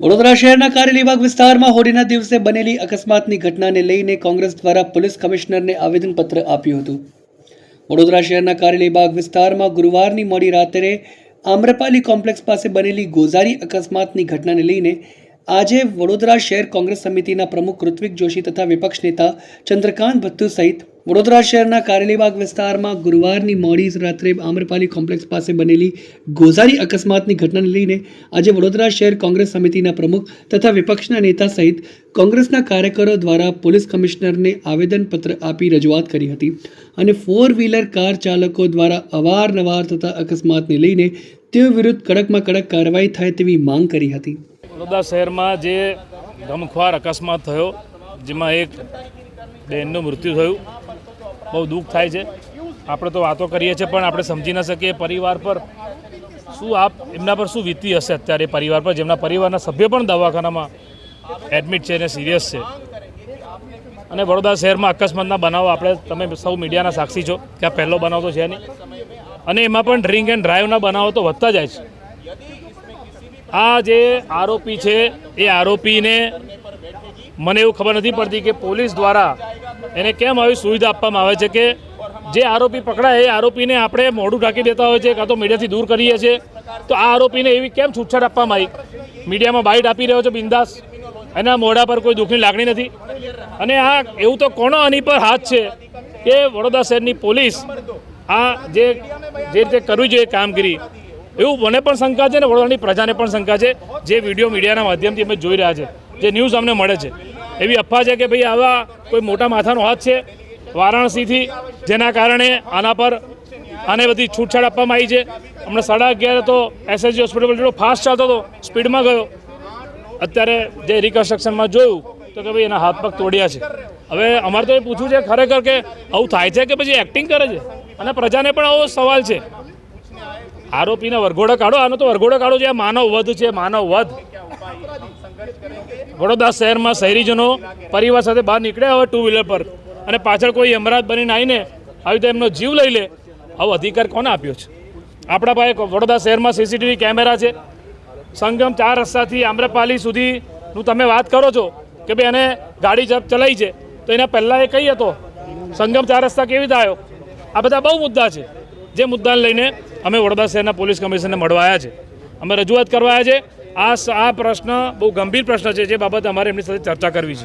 વડોદરા શહેરના કારેલીબાગ વિસ્તારમાં હોળીના દિવસે બનેલી અકસ્માતની ઘટનાને લઈને કોંગ્રેસ દ્વારા પોલીસ કમિશનરને આવેદનપત્ર આપ્યું હતું. વડોદરા શહેરના કારેલીબાગ વિસ્તારમાં ગુરુવારની મોડી રાત્રે આમ્રપાલી કોમ્પ્લેક્સ પાસે બનેલી ગોઝારી અકસ્માતની ઘટનાને લઈને આજે વડોદરા શહેર કોંગ્રેસ સમિતિના પ્રમુખ ઋત્વિક જોશી તથા વિપક્ષ નેતા ચંદ્રકાંત ભથ્થુ સહિત વડોદરા શહેરના કારેલીબાગ વિસ્તારમાં ગુરુવારની મોડી રાત્રે આમ્રપાલી કોમ્પ્લેક્સ પાસે બનેલી ગોઝારી અકસ્માતની ઘટનાને લઈને આજે વડોદરા શહેર કોંગ્રેસ સમિતિના પ્રમુખ તથા વિપક્ષના નેતા સહિત કોંગ્રેસના કાર્યકરો દ્વારા પોલીસ કમિશનરને આવેદનપત્ર આપી રજૂઆત કરી હતી અને ફોર વ્હીલર કાર ચાલકો દ્વારા અવારનવાર થતા અકસ્માતને લઈને તેઓ વિરુદ્ધ કડકમાં કડક કાર્યવાહી થાય તેવી માંગ કરી હતી. વડોદરા શહેરમાં જે ગમખ્વાર અકસ્માત થયો, જેમાં એક બહેનનું મૃત્યુ થયું બહુ દુઃખ થાય છે. આપણે તો વાતો કરીએ છીએ, પણ આપણે સમજી ન શકીએ પરિવાર પર શું આપ, એમના પર શું વીતી હશે અત્યારે પરિવાર પર? જેમના પરિવારના સભ્ય પણ દવાખાનામાં એડમિટ છે અને સિરિયસ છે. અને વડોદરા શહેરમાં અકસ્માતના બનાવો, આપણે, તમે સૌ મીડિયાના સાક્ષી છો કે આ પહેલો બનાવ તો છે નહીં. અને એમાં પણ ડ્રિંક એન્ડ ડ્રાઈવના બનાવો તો વધતા જાય છે. આ જે આરોપી છે, એ આરોપીને મને એવું ખબર નથી પડતી કે પોલીસ દ્વારા એને કેમ આવી સુવિધા આપવામાં આવે છે કે જે આરોપી પકડાય, એ આરોપીને આપણે મોઢું ઢાંકી દેતા હોય છે કાં તો મીડિયાથી દૂર કરીએ છીએ. તો આ આરોપીને એવી કેમ છૂટછાટ આપવામાં આવી? મીડિયામાં બાઇટ આપી રહ્યો છે બિંદાસ. એના મોઢા પર કોઈ દુઃખની લાગણી નથી. અને આ એવું તો કોનો આની પર હાથ છે કે વડોદરા શહેરની પોલીસ આ જે જે રીતે કરવી જોઈએ કામગીરી, એવું મને પણ શંકા છે ને વડોદરાની પ્રજાને પણ શંકા છે. જે વીડિયો મીડિયાના માધ્યમથી અમે જોઈ રહ્યા છે. જે ન્યૂઝ અમને મળે છે. એવી અફવા છે કે ભાઈ આવા કોઈ મોટા માથાનો હાથ છે, વારાણસીથી જેના કારણે આના પર આને બધી છૂટછાટ આપવામાં આવી છે. હમણાં સાડા અગિયારે તો એસએસજી હોસ્પિટલ ફાસ્ટ ચાલતો હતો સ્પીડમાં ગયો. અત્યારે જે રિકન્સ્ટ્રક્શનમાં જોયું, તો કે ભાઈ એના હાથ પગ તોડ્યા છે. હવે અમારે તો એ પૂછવું છે ખરેખર કે આવું થાય છે કે પછી એક્ટિંગ કરે છે? અને પ્રજાને પણ આવો સવાલ છે. આરોપીને વરઘોડો કાઢો, આનો તો વરઘોડો કાઢો છે માનવ વધ છે માનવ વધ વડોદરા શહેરમાં શહેરીજનો પરિવાર સાથે બહાર નીકળ્યા હોય ટુ વ્હીલર પર અને પાછળ કોઈ અમરાત બનીને આવીને આવી રીતે એમનો જીવ લઈ લે, આવો અધિકાર કોને આપ્યો છે? આપણા પાસે વડોદરા શહેરમાં સીસીટીવી કેમેરા છે. સંગમ ચાર રસ્તાથી આમ્રપાલી સુધીનું તમે વાત કરો છો કે ભાઈ એને ગાડી જપ ચલાવી છે, તો એના પહેલાં એ કઈ હતો? સંગમ ચાર રસ્તા કેવી રીતે આવ્યો? આ બધા બહુ મુદ્દા છે. જે મુદ્દાને લઈને અમે વડોદરા શહેરના પોલીસ કમિશનરને મળવા આવ્યા છે. અમે રજૂઆત કરવા આવ્યા છે. આ પ્રશ્ન બહુ ગંભીર પ્રશ્ન છે જે બાબત અમારે એમની સાથે ચર્ચા કરવી છે.